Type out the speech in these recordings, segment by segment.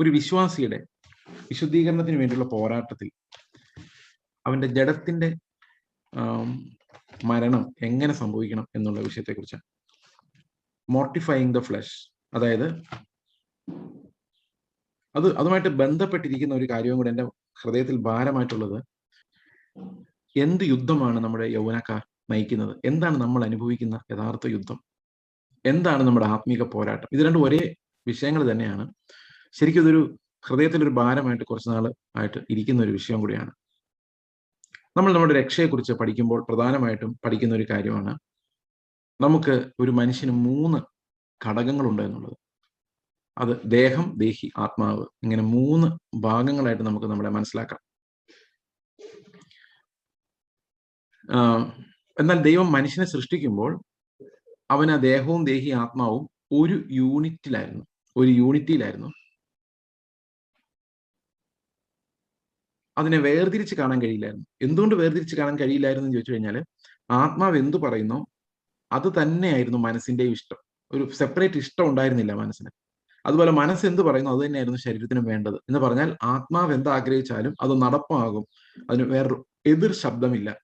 ഒരു വിശ്വാസിയുടെ വിശുദ്ധീകരണത്തിന് വേണ്ടിയുള്ള പോരാട്ടത്തിൽ അവന്റെ ജഡത്തിന്റെ മരണം എങ്ങനെ സംഭവിക്കണം എന്നുള്ള വിഷയത്തെക്കുറിച്ച് മോർട്ടിഫൈങ് ദ ഫ്ലഷ് അതായത് അത് അതുമായിട്ട് ബന്ധപ്പെട്ടിരിക്കുന്ന ഒരു കാര്യവും കൂടെ എന്റെ ഹൃദയത്തിൽ ഭാരമായിട്ടുള്ളത് എന്ത് യുദ്ധമാണ് നമ്മുടെ യൗവനക്കാർ നയിക്കുന്നത്? എന്താണ് നമ്മൾ അനുഭവിക്കുന്ന യഥാർത്ഥ യുദ്ധം? എന്താണ് നമ്മുടെ ആത്മീക പോരാട്ടം? ഇത് രണ്ടും ഒരേ വിഷയങ്ങൾ തന്നെയാണ്. ശരിക്കും ഇതൊരു ഹൃദയത്തിന്റെ ഒരു ഭാരമായിട്ട് കുറച്ച് നാൾ ആയിട്ട് ഇരിക്കുന്ന ഒരു വിഷയം കൂടിയാണ്. നമ്മൾ നമ്മുടെ രക്ഷയെക്കുറിച്ച് പഠിക്കുമ്പോൾ പ്രധാനമായിട്ടും പഠിക്കുന്ന ഒരു കാര്യമാണ് നമുക്ക് ഒരു മനുഷ്യന് മൂന്ന് ഘടകങ്ങളുണ്ട് എന്നുള്ളത്. അത് ദേഹം ദേഹി ആത്മാവ് ഇങ്ങനെ മൂന്ന് ഭാഗങ്ങളായിട്ട് നമുക്ക് നമ്മളെ മനസ്സിലാക്കാം. എന്നാൽ ദൈവം മനുഷ്യനെ സൃഷ്ടിക്കുമ്പോൾ അവൻ ആ ദേഹവും ദേഹി ആത്മാവും ഒരു യൂണിറ്റിലായിരുന്നു. ഒരു യൂണിറ്റിയിലായിരുന്നു അതിനെ വേർതിരിച്ച് കാണാൻ കഴിയില്ലായിരുന്നു. എന്തുകൊണ്ട് വേർതിരിച്ച് കാണാൻ കഴിയില്ലായിരുന്നു എന്ന് ചോദിച്ചു കഴിഞ്ഞാൽ ആത്മാവ് എന്തു പറയുന്നു അത് തന്നെയായിരുന്നു മനസ്സിന്റെയും ഇഷ്ടം. ഒരു സെപ്പറേറ്റ് ഇഷ്ടം ഉണ്ടായിരുന്നില്ല മനസ്സിന്. അതുപോലെ മനസ്സ് എന്ത് പറയുന്നു അത് തന്നെയായിരുന്നു ശരീരത്തിനും വേണ്ടത് എന്ന് പറഞ്ഞാൽ ആത്മാവ് എന്ത് ആഗ്രഹിച്ചാലും അത് നടപ്പാകും. അതിന് വേറൊരു എതിർ ശബ്ദമില്ല.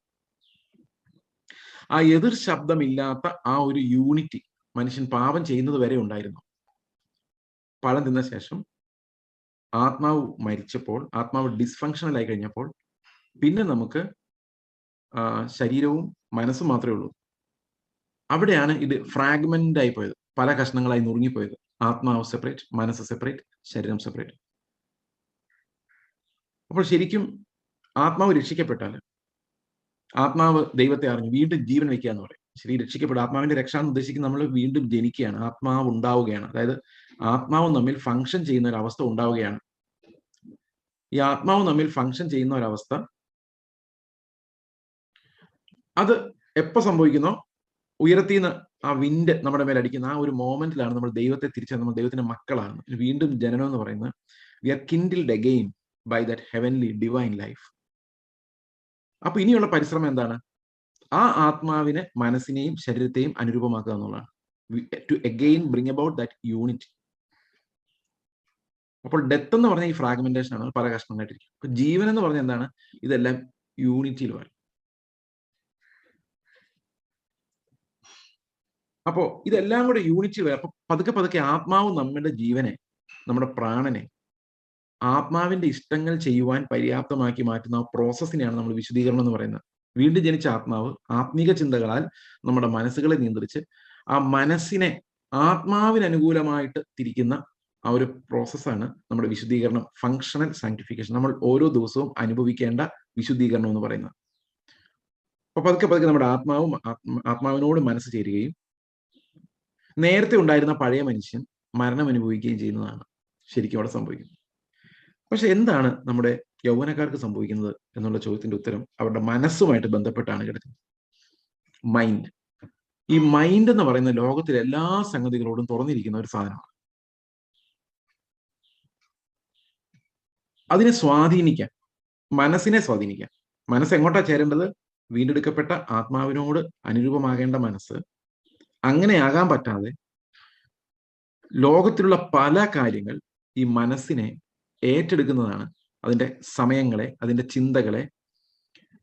ആ എതിർ ശബ്ദമില്ലാത്ത ആ ഒരു യൂണിറ്റി മനുഷ്യൻ പാപം ചെയ്യുന്നത് വരെ ഉണ്ടായിരുന്നു. പഴം തിന്ന ശേഷം ആത്മാവ് മരിച്ചപ്പോൾ ആത്മാവ് ഡിസ്ഫങ്ഷണൽ ആയി കഴിഞ്ഞപ്പോൾ പിന്നെ നമുക്ക് ശരീരവും മനസ്സും മാത്രമേ ഉള്ളൂ. അവിടെയാണ് ഇത് ഫ്രാഗ്മെന്റ് ആയി പോയത്. പല കഷ്ണങ്ങളായി നുറുങ്ങിപ്പോയത്. ആത്മാവ് സെപ്പറേറ്റ് മനസ്സ് സെപ്പറേറ്റ് ശരീരം സെപ്പറേറ്റ് അപ്പോൾ ശരിക്കും ആത്മാവ് രക്ഷിക്കപ്പെട്ടാൽ ആത്മാവ് ദൈവത്തെ അറിഞ്ഞു വീണ്ടും ജീവൻ വെക്കുക എന്ന് പറയും. ശരി രക്ഷിക്കപ്പെടും. ആത്മാവിന്റെ രക്ഷ എന്ന് ഉദ്ദേശിക്കുന്നത് നമ്മൾ വീണ്ടും ജനിക്കുകയാണ് ആത്മാവ് ഉണ്ടാവുകയാണ്. അതായത് ആത്മാവും തമ്മിൽ ഫങ്ഷൻ ചെയ്യുന്ന ഒരു അവസ്ഥ ഉണ്ടാവുകയാണ്. ഈ ആത്മാവും തമ്മിൽ ഫങ്ഷൻ ചെയ്യുന്ന ഒരവസ്ഥ അത് എപ്പോൾ സംഭവിക്കുന്നോ? ഉയരത്തിൽ നിന്ന് ആ വിൻഡ് നമ്മുടെ മേലെ അടിക്കുന്ന ആ ഒരു മോമെന്റിലാണ് നമ്മൾ ദൈവത്തെ തിരിച്ച നമ്മൾ ദൈവത്തിന്റെ മക്കളാണ് വീണ്ടും ജനനം എന്ന് പറയുന്നത് we are kindled again by that heavenly divine life അപ്പൊ ഇനിയുള്ള പരിശ്രമം എന്താണ്? ആ ആത്മാവിനെ മനസ്സിനെയും ശരീരത്തെയും അനുരൂപമാക്കുക എന്നുള്ളതാണ്. To again bring about that unit അപ്പോൾ ഡെത്ത് എന്ന് പറഞ്ഞാൽ ഈ ഫ്രാഗ്മെന്റേഷൻ ആണ് പല കഷ്ണങ്ങളായിട്ടിരിക്കും അപ്പൊ ജീവൻ എന്ന് പറഞ്ഞാൽ എന്താണ്? ഇതെല്ലാം യൂണിറ്റിയിൽ വരും. അപ്പോ ഇതെല്ലാം കൂടെ യൂണിറ്റിൽ വരും. അപ്പൊ പതുക്കെ പതുക്കെ ആത്മാവ് നമ്മുടെ ജീവനെ നമ്മുടെ പ്രാണനെ ആത്മാവിന്റെ ഇഷ്ടങ്ങൾ ചെയ്യുവാൻ പര്യാപ്തമാക്കി മാറ്റുന്ന പ്രോസസ്സിനെയാണ് നമ്മൾ വിശദീകരണം എന്ന് പറയുന്നത്. വീണ്ടും ജനിച്ച ആത്മാവ് ആത്മീക ചിന്തകളാൽ നമ്മുടെ മനസ്സുകളെ നിയന്ത്രിച്ച് ആ മനസ്സിനെ ആത്മാവിന് അനുകൂലമായിട്ട് തിരിക്കുന്ന ആ ഒരു പ്രോസസ്സാണ് നമ്മുടെ വിശുദ്ധീകരണം ഫങ്ഷണൽ സാങ്ക്ടിഫിക്കേഷൻ നമ്മൾ ഓരോ ദിവസവും അനുഭവിക്കേണ്ട വിശുദ്ധീകരണം എന്ന് പറയുന്നത്. അപ്പൊ പതുക്കെ പതുക്കെ നമ്മുടെ ആത്മാവും ആത്മാവിനോട് മനസ്സ് ചേരുകയും നേരത്തെ ഉണ്ടായിരുന്ന പഴയ മനുഷ്യൻ മരണം അനുഭവിക്കുകയും ചെയ്യുന്നതാണ് ശരിക്കും അവിടെ സംഭവിക്കുന്നത്. പക്ഷെ എന്താണ് നമ്മുടെ യൗവനക്കാർക്ക് സംഭവിക്കുന്നത് എന്നുള്ള ചോദ്യത്തിന്റെ ഉത്തരം അവരുടെ മനസ്സുമായിട്ട് ബന്ധപ്പെട്ടാണ് കിടക്കുന്നത്. മൈൻഡ് ഈ മൈൻഡ് എന്ന് പറയുന്ന ലോകത്തിലെ എല്ലാ സംഗതികളോടും തുറന്നിരിക്കുന്ന ഒരു സാധനമാണ്. അതിനെ സ്വാധീനിക്കാൻ മനസ്സിനെ സ്വാധീനിക്കാൻ മനസ്സ് എങ്ങോട്ടാ ചേരേണ്ടത്? വീണ്ടെടുക്കപ്പെട്ട ആത്മാവിനോട് അനുരൂപമാകേണ്ട മനസ്സ്. അങ്ങനെ ആകാൻ പറ്റാതെ ലോകത്തിലുള്ള പല കാര്യങ്ങൾ ഈ മനസ്സിനെ ഏറ്റെടുക്കുന്നതാണ് അതിന്റെ സമയങ്ങളെ അതിന്റെ ചിന്തകളെ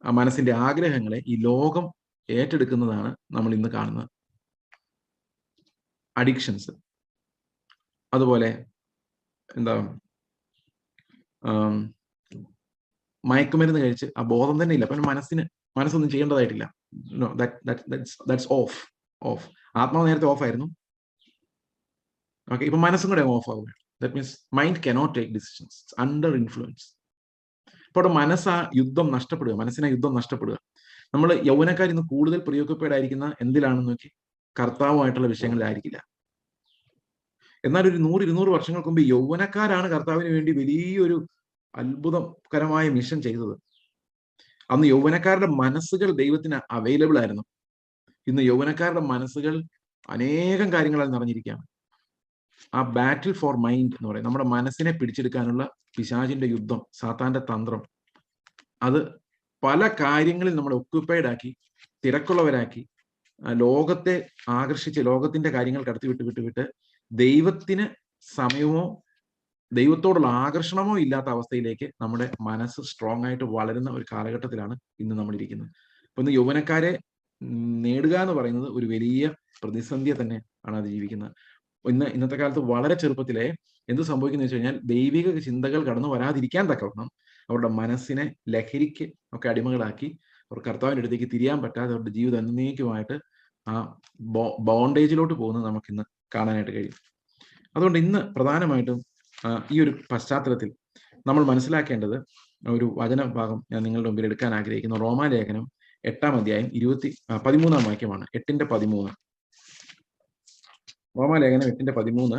ആ മനസ്സിന്റെ ആഗ്രഹങ്ങളെ ഈ ലോകം ഏറ്റെടുക്കുന്നതാണ് നമ്മൾ ഇന്ന് കാണുന്നത്. അഡിക്ഷൻസ് അതുപോലെ എന്താ മയക്കുമരുന്ന് കഴിച്ച് ആ ബോധം തന്നെ ഇല്ല. അപ്പൊ മനസ്സിന് മനസ്സൊന്നും ചെയ്യേണ്ടതായിട്ടില്ല. ദാറ്റ്സ് ഓഫ് ഓഫ് ആത്മാവ് നേരത്തെ ഓഫ് ആയിരുന്നു. ഓക്കെ ഇപ്പൊ മനസ്സും കൂടെ ഓഫ് ആവുക that means mind cannot take decisions under influence അപ്പോൾ അവിടെ മനസ്സ് ആ യുദ്ധം നഷ്ടപ്പെടുക മനസ്സിനെ യുദ്ധം നഷ്ടപ്പെടുക. നമ്മൾ യൗവനക്കാർ ഇന്ന് കൂടുതൽ പ്രയോഗപ്പെടായിരിക്കുന്ന എന്തിലാണെന്ന് നോക്കി? കർത്താവുമായിട്ടുള്ള വിഷയങ്ങളിലായിരിക്കില്ല. എന്നാൽ ഒരു നൂറ് ഇരുന്നൂറ് വർഷങ്ങൾക്ക് മുമ്പ് യൗവനക്കാരാണ് കർത്താവിന് വേണ്ടി വലിയൊരു അത്ഭുതകരമായ മിഷൻ ചെയ്തത്. അന്ന് യൗവനക്കാരുടെ മനസ്സുകൾ ദൈവത്തിന് അവൈലബിൾ ആയിരുന്നു. ഇന്ന് യൗവനക്കാരുടെ മനസ്സുകൾ അനേകം കാര്യങ്ങളാൽ നിറഞ്ഞിരിക്കുകയാണ്. ആ ബാറ്റിൽ ഫോർ മൈൻഡ് എന്ന് പറയും. നമ്മുടെ മനസ്സിനെ പിടിച്ചെടുക്കാനുള്ള പിശാചിന്റെ യുദ്ധം സാത്താന്റെ തന്ത്രം. അത് പല കാര്യങ്ങളിൽ നമ്മളെ ഒക്യുപ്പൈഡ് ആക്കി തിരക്കുള്ളവരാക്കി ലോകത്തെ ആകർഷിച്ച് ലോകത്തിന്റെ കാര്യങ്ങൾ കടത്തി വിട്ട് വിട്ട് വിട്ട് ദൈവത്തിന് സമയമോ ദൈവത്തോടുള്ള ആകർഷണമോ ഇല്ലാത്ത അവസ്ഥയിലേക്ക് നമ്മുടെ മനസ്സ് സ്ട്രോങ് ആയിട്ട് വളരുന്ന ഒരു കാലഘട്ടത്തിലാണ് ഇന്ന് നമ്മൾ ഇരിക്കുന്നത് അപ്പൊ ഇന്ന് യൗവനക്കാരെ നേടുക എന്ന് പറയുന്നത് ഒരു വലിയ പ്രതിസന്ധിയെ തന്നെ ആണ് അത് ജീവിക്കുന്നത്. ഇന്ന് ഇന്നത്തെ കാലത്ത് വളരെ ചെറുപ്പത്തിലെ എന്ത് സംഭവിക്കുന്നു വെച്ച് കഴിഞ്ഞാൽ ദൈവിക ചിന്തകൾ കടന്നു വരാതിരിക്കാൻ തക്കവണ്ണം അവരുടെ മനസ്സിനെ ലഹരിക്ക് ഒക്കെ അടിമകളാക്കി അവർ കർത്താവിന്റെ അടുത്തേക്ക് തിരിയാൻ പറ്റാതെ അവരുടെ ജീവിതം എന്നേക്കുമായിട്ട് ആ ബോണ്ടേജിലോട്ട് പോകുന്നത് നമുക്ക് ഇന്ന് കാണാനായിട്ട് കഴിയും. അതുകൊണ്ട് ഇന്ന് പ്രധാനമായിട്ടും ഈ ഒരു പശ്ചാത്തലത്തിൽ നമ്മൾ മനസ്സിലാക്കേണ്ടത് ഒരു വചന ഭാഗം ഞാൻ നിങ്ങളുടെ മുമ്പിൽ എടുക്കാൻ ആഗ്രഹിക്കുന്ന. റോമാലേഖനം എട്ടാം അധ്യായം ഇരുപത്തി പതിമൂന്നാം വാക്യമാണ്. എട്ടിന്റെ പതിമൂന്ന്. റോമാലേഖനം എട്ടിന്റെ പതിമൂന്ന്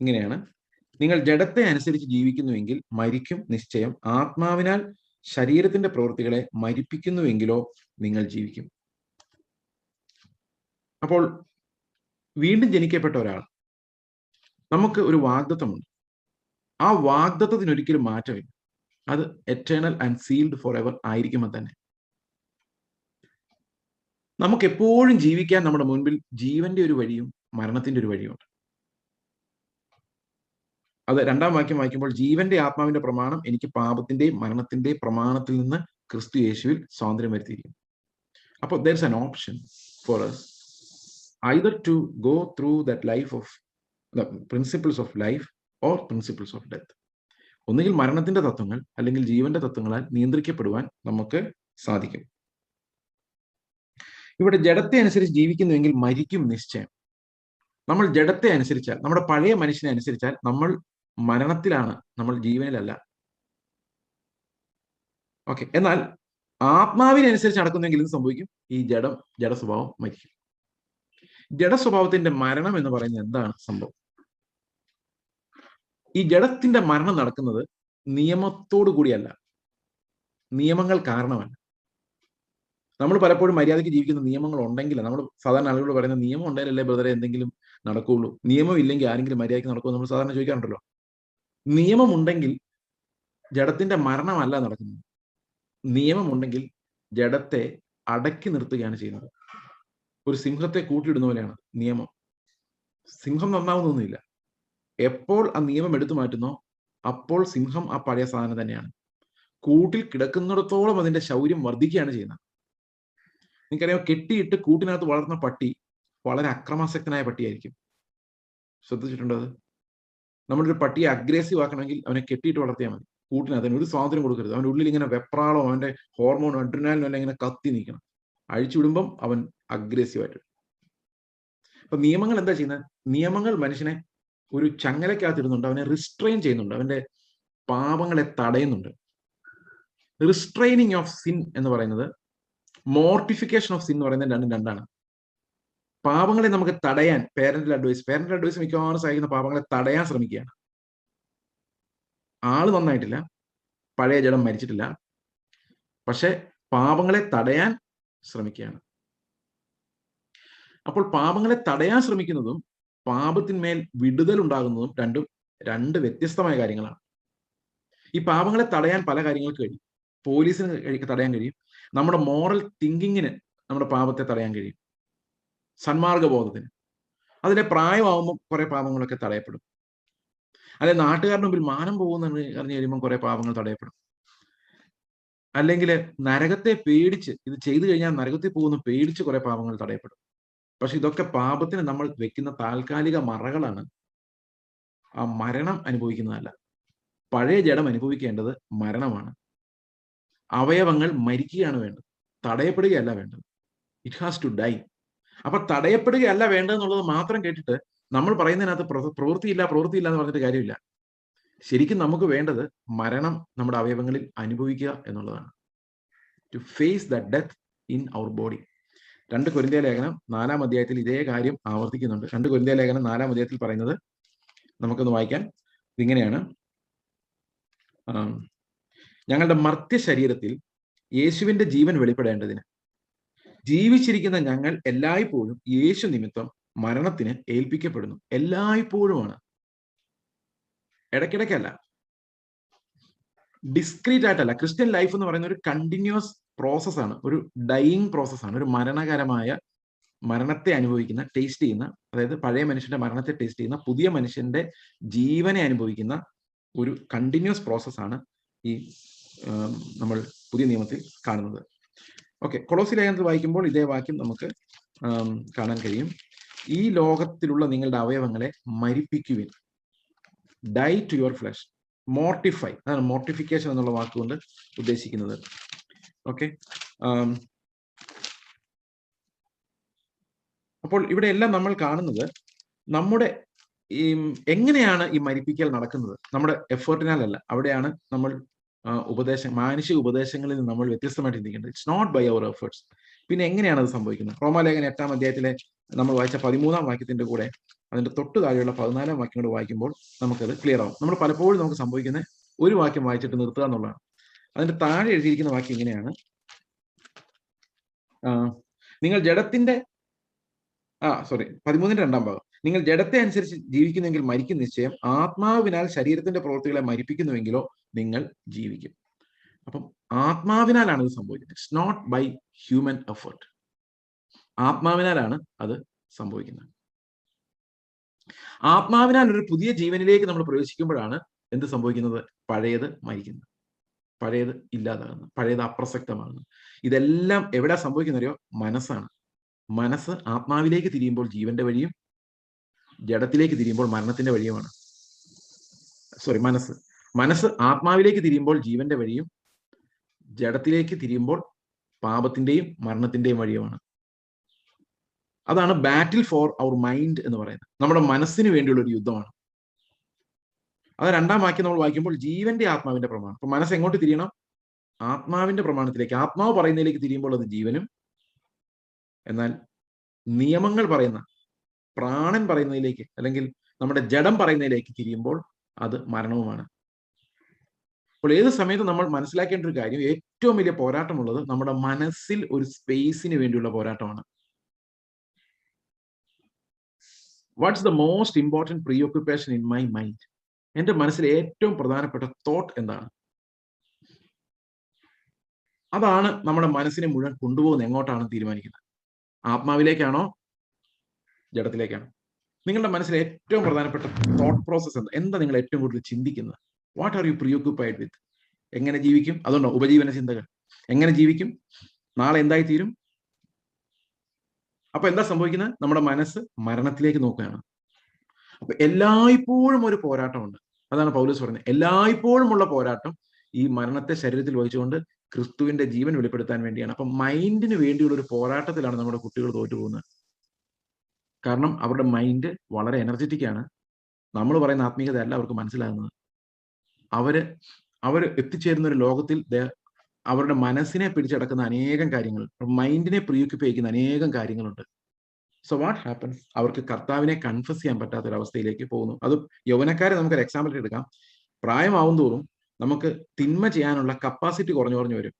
ഇങ്ങനെയാണ്. നിങ്ങൾ ജഡത്തെ അനുസരിച്ച് ജീവിക്കുന്നുവെങ്കിൽ മരിക്കും നിശ്ചയം. ആത്മാവിനാൽ ശരീരത്തിന്റെ പ്രവൃത്തികളെ മരിപ്പിക്കുന്നുവെങ്കിലോ നിങ്ങൾ ജീവിക്കും. അപ്പോൾ വീണ്ടും ജനിക്കപ്പെട്ട ഒരാൾ. നമുക്ക് ഒരു വാഗ്ദത്വമുണ്ട് ആ വാഗ്ദത്വത്തിന് ഒരിക്കലും മാറ്റമില്ല. അത് eternal and sealed for ever ആയിരിക്കുമ്പോൾ തന്നെ. നമുക്ക് എപ്പോഴും ജീവിക്കാൻ നമ്മുടെ മുൻപിൽ ജീവന്റെ ഒരു വഴിയും മരണത്തിന്റെ ഒരു വഴിയുമുണ്ട് അത് രണ്ടാം വാക്യം വായിക്കുമ്പോൾ ജീവന്റെ ആത്മാവിന്റെ പ്രമാണം എനിക്ക് പാപത്തിന്റെയും മരണത്തിന്റെയും പ്രമാണത്തിൽ നിന്ന് ക്രിസ്തു യേശുവിൽ സ്വാതന്ത്ര്യം വരുത്തിയിരിക്കും അപ്പോൾ there is an option for to go through that life of the principles of life principles of death ഒന്നുകിൽ മരണത്തിന്റെ തത്വങ്ങൾ അല്ലെങ്കിൽ ജീവന്റെ തത്വങ്ങളാൽ നിയന്ത്രിക്കപ്പെടുവാൻ നമുക്ക് സാധിക്കും. ഇവിടെ ജഡത്തെ അനുസരിച്ച് ജീവിക്കുന്നുവെങ്കിൽ മരിക്കും നിശ്ചയം. നമ്മൾ ജഡത്തെ അനുസരിച്ചാൽ നമ്മുടെ പഴയ മനുഷ്യനെ അനുസരിച്ചാൽ നമ്മൾ മരണത്തിലാണ് നമ്മൾ ജീവനിലല്ല. ഓക്കെ എന്നാൽ ആത്മാവിനനുസരിച്ച് നടക്കുന്നെങ്കിൽ എന്ത് സംഭവിക്കും? ഈ ജഡം ജഡസ്വഭാവം മരിക്കും. ജഡസ്വഭാവത്തിന്റെ മരണം എന്ന് പറയുന്നത് എന്താണ് സംഭവം? ഈ ജഡത്തിന്റെ മരണം നടക്കുന്നത് നിയമത്തോടു കൂടിയല്ല. നിയമങ്ങൾ കാരണമല്ല. നമ്മൾ പലപ്പോഴും മര്യാദയ്ക്ക് ജീവിക്കുന്ന നിയമങ്ങൾ ഉണ്ടെങ്കിൽ നമ്മൾ സാധാരണ ആളുകളോട് പറയുന്ന നിയമം ഉണ്ടെങ്കിലല്ലേ ബ്രദറെ എന്തെങ്കിലും നടക്കുകയുള്ളൂ. നിയമം ഇല്ലെങ്കിൽ ആരെങ്കിലും മര്യാദയ്ക്ക് നടക്കുമോ നമ്മൾ സാധാരണ ചോദിക്കാറുണ്ടല്ലോ. നിയമമുണ്ടെങ്കിൽ ജഡത്തിന്റെ മരണമല്ല നടക്കുന്നത്. നിയമമുണ്ടെങ്കിൽ ജഡത്തെ അടക്കി നിർത്തുകയാണ് ചെയ്യുന്നത്. ഒരു സിംഹത്തെ കൂട്ടിയിടുന്ന പോലെയാണ് നിയമം. സിംഹം നന്നാവുന്നൊന്നുമില്ല. എപ്പോൾ ആ നിയമം എടുത്തു മാറ്റുന്നോ അപ്പോൾ സിംഹം ആ പഴയ സാധനം തന്നെയാണ്. കൂട്ടിൽ കിടക്കുന്നിടത്തോളം അതിന്റെ ശൗര്യം വർദ്ധിക്കുകയാണ് ചെയ്യുന്നത്. നിങ്ങൾക്കറിയാം കെട്ടിയിട്ട് കൂട്ടിനകത്ത് വളർന്ന പട്ടി വളരെ അക്രമാസക്തനായ പട്ടിയായിരിക്കും. ശ്രദ്ധിച്ചിട്ടുണ്ടോ അത്? നമ്മളൊരു പട്ടിയെ അഗ്രസീവ് ആക്കണമെങ്കിൽ അവനെ കെട്ടിയിട്ട് വളർത്തിയാൽ മതി. കൂട്ടിനകത്ത് ഒരു സ്വാതന്ത്ര്യം കൊടുക്കരുത്. അവന്റെ ഉള്ളിൽ ഇങ്ങനെ വെപ്രാളോ അവന്റെ ഹോർമോണോ അഡ്രിനാലിനോ എല്ലാം ഇങ്ങനെ കത്തി നീക്കണം അഴിച്ചുവിടുമ്പം അവൻ അഗ്രസീവായിട്ട് അപ്പൊ നിയമങ്ങൾ എന്താ ചെയ്യുന്നത്? നിയമങ്ങൾ മനുഷ്യനെ ഒരു ചങ്ങലക്കകത്തിരുന്നുണ്ട് അവനെ റിസ്ട്രെയിൻ ചെയ്യുന്നുണ്ട്. അവന്റെ പാപങ്ങളെ തടയുന്നുണ്ട്. റിസ്ട്രെയിനിങ് ഓഫ് സിൻ എന്ന് പറയുന്നത് മോർട്ടിഫിക്കേഷൻ ഓഫ് സിൻ എന്ന് പറയുന്നത് രണ്ടും രണ്ടാണ്. പാപങ്ങളെ നമുക്ക് തടയാൻ പേരന്റൽ അഡ്വൈസ് പേരന്റൽ അഡ്വൈസ് മിക്കവാറും സഹായിക്കുന്ന പാപങ്ങളെ തടയാൻ ശ്രമിക്കുകയാണ്. ആൾ നന്നായിട്ടില്ല പഴയ ജഡം മരിച്ചിട്ടില്ല പക്ഷെ പാപങ്ങളെ തടയാൻ ശ്രമിക്കുകയാണ്. അപ്പോൾ പാപങ്ങളെ തടയാൻ ശ്രമിക്കുന്നതും പാപത്തിന്മേൽ വിടുതൽ ഉണ്ടാകുന്നതും രണ്ടും രണ്ട് വ്യത്യസ്തമായ കാര്യങ്ങളാണ്. ഈ പാപങ്ങളെ തടയാൻ പല കാര്യങ്ങൾക്ക് കഴിയും. പോലീസിന് തടയാൻ കഴിയും. നമ്മുടെ മോറൽ തിങ്കിങ്ങിന് നമ്മുടെ പാപത്തെ തടയാൻ കഴിയും. സന്മാർഗബോധത്തിന്. അതിന്റെ പ്രായമാവുമ്പോൾ കുറെ പാപങ്ങളൊക്കെ തടയപ്പെടും. അല്ലെ നാട്ടുകാരുടെ മുമ്പിൽ മാനം പോകുന്ന അറിഞ്ഞു കഴിയുമ്പോൾ കുറെ പാപങ്ങൾ തടയപ്പെടും. അല്ലെങ്കിൽ നരകത്തെ പേടിച്ച് ഇത് ചെയ്തു കഴിഞ്ഞാൽ നരകത്തിൽ പോകുന്ന പേടിച്ച് കുറെ പാപങ്ങൾ തടയപ്പെടും. പക്ഷെ ഇതൊക്കെ പാപത്തിന് നമ്മൾ വെക്കുന്ന താൽക്കാലിക മറകളാണ്. ആ മരണം അനുഭവിക്കുന്നതല്ല. പഴയ ജഡം അനുഭവിക്കേണ്ടത് മരണമാണ്. അവയവങ്ങൾ മരിക്കുകയാണ് വേണ്ടത്. തടയപ്പെടുകയല്ല വേണ്ടത്. ഇറ്റ് ഹാസ് ടു ഡൈ അപ്പൊ തടയപ്പെടുകയല്ല വേണ്ടതെന്നുള്ളത് മാത്രം കേട്ടിട്ട് നമ്മൾ പറയുന്നതിനകത്ത് പ്രവൃത്തിയില്ല പ്രവൃത്തിയില്ല എന്ന് പറഞ്ഞിട്ട് കാര്യമില്ല. ശരിക്കും നമുക്ക് വേണ്ടത് മരണം നമ്മുടെ അവയവങ്ങളിൽ അനുഭവിക്കുക എന്നുള്ളതാണ്. To face the death in our body രണ്ട് കൊരിന്ത്യ ലേഖനം നാലാം അധ്യായത്തിൽ ഇതേ കാര്യം ആവർത്തിക്കുന്നുണ്ട്. രണ്ട് കൊരിന്ത്യ ലേഖനം നാലാം അധ്യായത്തിൽ പറയുന്നത് നമുക്കൊന്ന് വായിക്കാം. ഇതിങ്ങനെയാണ്. ഞങ്ങളുടെ മർത്യ ശരീരത്തിൽ യേശുവിന്റെ ജീവൻ വെളിപ്പെടേണ്ടതിന് ജീവിച്ചിരിക്കുന്ന ഞങ്ങൾ എല്ലായ്പ്പോഴും യേശു നിമിത്തം മരണത്തിന് ഏൽപ്പിക്കപ്പെടുന്നു. എല്ലായ്പ്പോഴുമാണ്. ഇടയ്ക്കിടയ്ക്കല്ല. ഡിസ്ക്രീറ്റ് ആയിട്ടല്ല ക്രിസ്ത്യൻ ലൈഫ് എന്ന് പറയുന്ന ഒരു കണ്ടിന്യൂസ് പ്രോസസ്സാണ് ഒരു ഡൈയിങ് പ്രോസസ്സാണ് ഒരു മരണകരമായ മരണത്തെ അനുഭവിക്കുന്ന ടേസ്റ്റ് ചെയ്യുന്ന അതായത് പഴയ മനുഷ്യന്റെ മരണത്തെ ടേസ്റ്റ് ചെയ്യുന്ന പുതിയ മനുഷ്യന്റെ ജീവനെ അനുഭവിക്കുന്ന ഒരു കണ്ടിന്യൂസ് പ്രോസസ്സാണ് ഈ നമ്മൾ പുതിയ നിയമത്തിൽ കാണുന്നത്. ഓക്കെ കൊളോസി ലേഖനത്തിൽ വായിക്കുമ്പോൾ ഇതേ വാക്യം നമുക്ക് കാണാൻ കഴിയും. ഈ ലോകത്തിലുള്ള നിങ്ങളുടെ അവയവങ്ങളെ മരിപ്പിക്കുവിൻ. Die to your flesh mortify അതാണ് മോർട്ടിഫിക്കേഷൻ എന്നുള്ള വാക്കുകൊണ്ട് ഉദ്ദേശിക്കുന്നത്. ഓക്കെ. അപ്പോൾ ഇവിടെ എല്ലാം നമ്മൾ കാണുന്നത് നമ്മുടെ ഈ എങ്ങനെയാണ് ഈ മരിപ്പിക്കൽ നടക്കുന്നത്? നമ്മുടെ എഫേർട്ടിനാലല്ല. അവിടെയാണ് നമ്മൾ ഉപദേശം മാനുഷിക ഉപദേശങ്ങളിൽ നമ്മൾ വ്യത്യസ്തമായിട്ട് ചിന്തിക്കേണ്ടത്. It's not by our efforts പിന്നെ എങ്ങനെയാണ് അത് സംഭവിക്കുന്നത്? റോമാലേഖന എട്ടാം അധ്യായത്തിലെ നമ്മൾ വായിച്ച പതിമൂന്നാം വാക്യത്തിന്റെ കൂടെ അതിന്റെ തൊട്ട് താഴെയുള്ള പതിനാലാം വാക്യം കൂടെ വായിക്കുമ്പോൾ നമുക്കത് ക്ലിയർ ആവും. നമ്മൾ പലപ്പോഴും നമുക്ക് സംഭവിക്കുന്ന ഒരു വാക്യം വായിച്ചിട്ട് നിർത്തുക എന്നുള്ളതാണ്. അതിന്റെ താഴെ എഴുതിയിരിക്കുന്ന വാക്യം ഇങ്ങനെയാണ്. നിങ്ങൾ ജഡത്തിന്റെ ആ സോറി പതിമൂന്നിന്റെ രണ്ടാം ഭാഗം. നിങ്ങൾ ജഡത്തെ അനുസരിച്ച് ജീവിക്കുന്നെങ്കിൽ മരിക്കും നിശ്ചയം. ആത്മാവിനാൽ ശരീരത്തിന്റെ പ്രവൃത്തികളെ മരിപ്പിക്കുന്നുവെങ്കിലോ നിങ്ങൾ ജീവിക്കും. അപ്പം ആത്മാവിനാലാണ് ഇത് സംഭവിക്കുന്നത്. It's not by human effort ആത്മാവിനാലാണ് അത് സംഭവിക്കുന്നത്. ആത്മാവിനാൽ ഒരു പുതിയ ജീവനിലേക്ക് നമ്മൾ പ്രവേശിക്കുമ്പോഴാണ് എന്ത് സംഭവിക്കുന്നത്? പഴയത് മരിക്കുന്നത്. പഴയത് ഇല്ലാതാകുന്നു പഴയത് അപ്രസക്തമാകുന്നു. ഇതെല്ലാം എവിടെ സംഭവിക്കുന്നറിയോ? മനസ്സാണ്. മനസ്സ് ആത്മാവിലേക്ക് തിരിയുമ്പോൾ ജീവന്റെ വഴിയും ജഡത്തിലേക്ക് തിരിയുമ്പോൾ മരണത്തിന്റെ വഴിയുമാണ്. സോറി മനസ്സ്. മനസ്സ് ആത്മാവിലേക്ക് തിരിയുമ്പോൾ ജീവന്റെ വഴിയും ജഡത്തിലേക്ക് തിരിയുമ്പോൾ പാപത്തിന്റെയും മരണത്തിന്റെയും വഴിയുമാണ്. അതാണ് ബാറ്റിൽ ഫോർ അവർ മൈൻഡ് എന്ന് പറയുന്നത്. നമ്മുടെ മനസ്സിന് വേണ്ടിയുള്ള ഒരു യുദ്ധമാണ്. അത് രണ്ടാം വാക്യം നമ്മൾ വായിക്കുമ്പോൾ ജീവന്റെ ആത്മാവിന്റെ പ്രമാണം. അപ്പൊ മനസ്സ് എങ്ങോട്ട് തിരിയണം? ആത്മാവിന്റെ പ്രമാണത്തിലേക്ക്. ആത്മാവ് പറയുന്നതിലേക്ക് തിരിയുമ്പോൾ അത് ജീവനും എന്നാൽ നിയമങ്ങൾ പറയുന്ന പ്രാണൻ പറയുന്നതിലേക്ക് അല്ലെങ്കിൽ നമ്മുടെ ജഡം പറയുന്നതിലേക്ക് തിരിയുമ്പോൾ അത് മരണവുമാണ്. അപ്പോൾ ഏത് സമയത്തും നമ്മൾ മനസ്സിലാക്കേണ്ട ഒരു കാര്യം ഏറ്റവും വലിയ പോരാട്ടമുള്ളത് നമ്മുടെ മനസ്സിൽ ഒരു സ്പേസിന് വേണ്ടിയുള്ള പോരാട്ടമാണ്. What's the most important preoccupation in my mind എന്റെ മനസ്സിലെ ഏറ്റവും പ്രധാനപ്പെട്ട തോട്ട് എന്താണ്? അതാണ് നമ്മുടെ മനസ്സിനെ മുഴുവൻ കൊണ്ടുപോകുന്നത് എങ്ങോട്ടാണ് തീരുമാനിക്കുന്നത്? ആത്മാവിലേക്കാണോ? ജഡത്തിലേക്കാണോ? നിങ്ങളുടെ മനസ്സിലെ ഏറ്റവും പ്രധാനപ്പെട്ട തോട്ട് പ്രോസസ് എന്താ? എന്താ നിങ്ങൾ ഏറ്റവും കൂടുതൽ ചിന്തിക്കുന്നത്? What are you preoccupied with എങ്ങനെ ജീവിക്കും? അതുകൊണ്ടോ ഉപജീവന ചിന്തകൾ. എങ്ങനെ ജീവിക്കും? നാളെ എന്തായി തീരും അപ്പൊ എന്താ സംഭവിക്കുന്നത്? നമ്മുടെ മനസ്സ് മരണത്തിലേക്ക് നോക്കുകയാണ്. അപ്പൊ എല്ലായ്പ്പോഴും ഒരു പോരാട്ടമുണ്ട്. അതാണ് പൗലോസ് പറഞ്ഞത്. എല്ലായ്പ്പോഴും ഉള്ള പോരാട്ടം ഈ മരണത്തെ ശരീരത്തിൽ വഹിച്ചുകൊണ്ട് ക്രിസ്തുവിന്റെ ജീവൻ വെളിപ്പെടുത്താൻ വേണ്ടിയാണ്. അപ്പൊ മൈൻഡിന് വേണ്ടിയുള്ള ഒരു പോരാട്ടത്തിലാണ് നമ്മുടെ കുട്ടികൾ തോറ്റു പോകുന്നത് കാരണം അവരുടെ മൈൻഡ് വളരെ എനർജറ്റിക് ആണ്. നമ്മൾ പറയുന്ന ആത്മീയത അല്ല അവർക്ക് മനസ്സിലാകുന്നത്. അവർ അവർ എത്തിച്ചേരുന്ന ഒരു ലോകത്തിൽ അവരുടെ മനസ്സിനെ പിടിച്ചടക്കുന്ന അനേകം കാര്യങ്ങൾ മൈൻഡിനെ പ്രിയോക്കിപ്പിക്കുന്ന ചെയ്യുന്ന അനേകം കാര്യങ്ങളുണ്ട്. സോ വാട്ട് ഹാപ്പൻസ് അവർക്ക് കർത്താവിനെ കൺഫസ് ചെയ്യാൻ പറ്റാത്ത ഒരു അവസ്ഥയിലേക്ക് പോകുന്നു. അത് യൗവനക്കാരെ നമുക്ക് ഒരു എക്സാമ്പിൾ എടുക്കാം. പ്രായമാവും തോറും നമുക്ക് തിന്മ ചെയ്യാനുള്ള കപ്പാസിറ്റി കുറഞ്ഞു കുറഞ്ഞു വരും.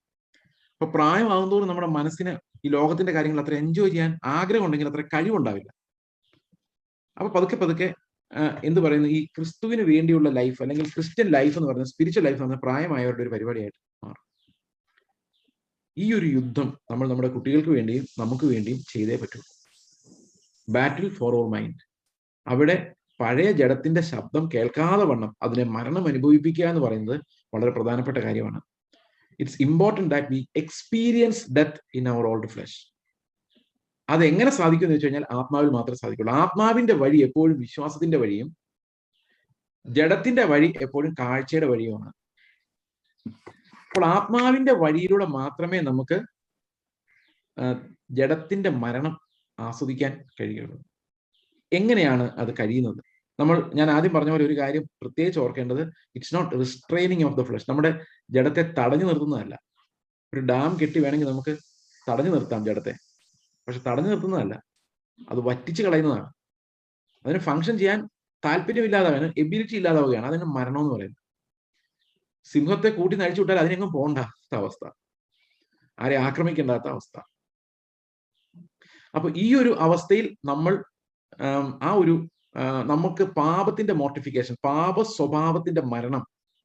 അപ്പൊ പ്രായമാവും തോറും നമ്മുടെ മനസ്സിന് ഈ ലോകത്തിന്റെ കാര്യങ്ങൾ അത്ര എൻജോയ് ചെയ്യാൻ ആഗ്രഹം ഉണ്ടെങ്കിൽ അത്ര കഴിവുണ്ടാവില്ല. അപ്പൊ പതുക്കെ പതുക്കെ എന്ത് പറയുന്നു? ഈ ക്രിസ്തുവിന് വേണ്ടിയുള്ള ലൈഫ് അല്ലെങ്കിൽ ക്രിസ്ത്യൻ ലൈഫ് എന്ന് പറയുന്നത് സ്പിരിച്വൽ ലൈഫ് എന്ന് പറഞ്ഞാൽ പ്രായമായവരുടെ ഒരു പരിപാടിയായിട്ട് മാറും. ഈ ഒരു യുദ്ധം നമ്മൾ നമ്മുടെ കുട്ടികൾക്ക് വേണ്ടിയും നമുക്ക് വേണ്ടിയും ചെയ്തേ പറ്റൂ ബാറ്റിൽ ഫോർ അവർ മൈൻഡ് അവിടെ പഴയ ജഡത്തിന്റെ ശബ്ദം കേൾക്കാതെ വണ്ണം അതിനെ മരണം അനുഭവിപ്പിക്കുക എന്ന് പറയുന്നത് വളരെ പ്രധാനപ്പെട്ട കാര്യമാണ്. It's important that we experience death in our old flesh അത് എങ്ങനെ സാധിക്കും എന്ന് വെച്ച് കഴിഞ്ഞാൽ ആത്മാവിൽ മാത്രമേ സാധിക്കുള്ളൂ. ആത്മാവിന്റെ വഴി എപ്പോഴും വിശ്വാസത്തിന്റെ വഴിയും ജഡത്തിന്റെ വഴി എപ്പോഴും കാഴ്ചയുടെ വഴിയുമാണ്. അപ്പോൾ ആത്മാവിന്റെ വഴിയിലൂടെ മാത്രമേ നമുക്ക് ജഡത്തിന്റെ മരണം ആസ്വദിക്കാൻ കഴിയുള്ളൂ. എങ്ങനെയാണ് അത് കഴിയുന്നത്? നമ്മൾ ഞാൻ ആദ്യം പറഞ്ഞ പോലെ ഒരു കാര്യം പ്രത്യേകിച്ച് ഓർക്കേണ്ടത് it's not restraining of the flesh നമ്മുടെ ജഡത്തെ തടഞ്ഞു നിർത്തുന്നതല്ല. ഒരു ഡാം കെട്ടി വേണമെങ്കിൽ നമുക്ക് തടഞ്ഞു നിർത്താം ജഡത്തെ. പക്ഷെ തടഞ്ഞു നിർത്തുന്നതല്ല. അത് വറ്റിച്ച് കളയുന്നതാണ്. അതിന് ഫങ്ഷൻ ചെയ്യാൻ താല്പര്യമില്ലാതാവാൻ എബിലിറ്റി ഇല്ലാതാവുകയാണ്. അതിന് മരണം എന്ന് പറയുന്നത്. സിംഹത്തെ കൂട്ടി നഴിച്ചു വിട്ടാൽ അതിനെങ്ങും പോകണ്ടാത്ത അവസ്ഥ. ആരെ ആക്രമിക്കേണ്ടാത്ത അവസ്ഥ. അപ്പൊ ഈ ഒരു അവസ്ഥയിൽ നമ്മൾ ആ ഒരു നമുക്ക് പാപത്തിന്റെ മോട്ടിഫിക്കേഷൻ പാപ സ്വഭാവത്തിന്റെ മരണം